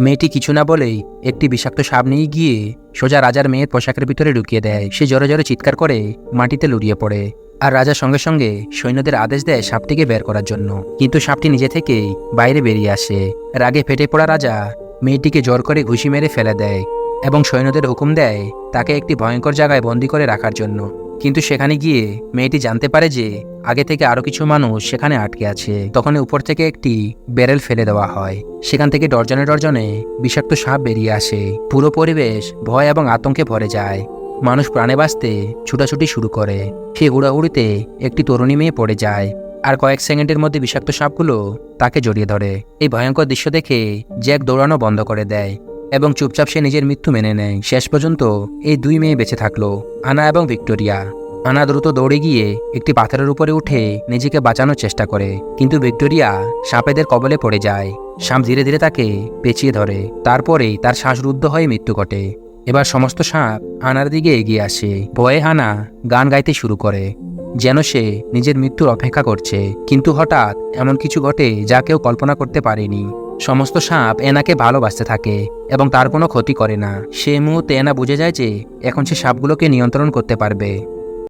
মেয়েটি কিছু না বলেই একটি বিষাক্ত সাপ নিয়ে গিয়ে সোজা রাজার মেয়ের পোশাকের ভিতরে ঢুকিয়ে দেয়। সে জোরে জোরে চিৎকার করে মাটিতে লুড়িয়ে পড়ে। আর রাজা সঙ্গে সঙ্গে সৈন্যদের আদেশ দেয় সাপটিকে বের করার জন্য। কিন্তু সাপটি নিজে থেকেই বাইরে বেরিয়ে আসে। রাগে ফেটে পড়া রাজা মেয়েটিকে জোর করে ঘুষি মেরে ফেলে দেয় এবং সৈন্যদের হুকুম দেয় তাকে একটি ভয়ঙ্কর জায়গায় বন্দি করে রাখার জন্য। কিন্তু সেখানে গিয়ে মেয়েটি জানতে পারে যে আগে থেকে আরও কিছু মানুষ সেখানে আটকে আছে। তখন উপর থেকে একটি ব্যারেল ফেলে দেওয়া হয়। সেখান থেকে ডর্জনে ডর্জনে বিষাক্ত সাপ বেরিয়ে আসে। পুরো পরিবেশ ভয় এবং আতঙ্কে ভরে যায়। মানুষ প্রাণে বাঁচতে ছুটাছুটি শুরু করে। সে হুড়াহুড়িতে একটি তরুণী মেয়ে পড়ে যায় আর কয়েক সেকেন্ডের মধ্যে বিষাক্ত সাপগুলো তাকে জড়িয়ে ধরে। এই ভয়ঙ্কর দৃশ্য দেখে জ্যাক দৌড়ানো বন্ধ করে দেয়। এবং চুপচাপ সে নিজের মৃত্যু মেনে নেয়। শেষ পর্যন্ত এই দুই মেয়ে বেঁচে থাকল, আনা এবং ভিক্টোরিয়া। আনা দ্রুত দৌড়ে গিয়ে একটি পাথরের উপরে উঠে নিজেকে বাঁচানোর চেষ্টা করে। কিন্তু ভিক্টোরিয়া সাপেদের কবলে পড়ে যায়। সাপ ধীরে ধীরে তাকে পেঁচিয়ে ধরে। তারপরেই তার শ্বাসরুদ্ধ হয়ে মৃত্যু ঘটে। এবার সমস্ত সাপ আনার দিকে এগিয়ে আসে। ভয়ে আনা গান গাইতে শুরু করে, যেন সে নিজের মৃত্যুর অপেক্ষা করছে। কিন্তু হঠাৎ এমন কিছু ঘটে যা কেউ কল্পনা করতে পারেনি। সমস্ত সাপ এনাকে ভালোবাসতে থাকে এবং তার কোনো ক্ষতি করে না। সে মুহূর্তে এনা বুঝে যায় যে এখন সে সাপগুলোকে নিয়ন্ত্রণ করতে পারবে।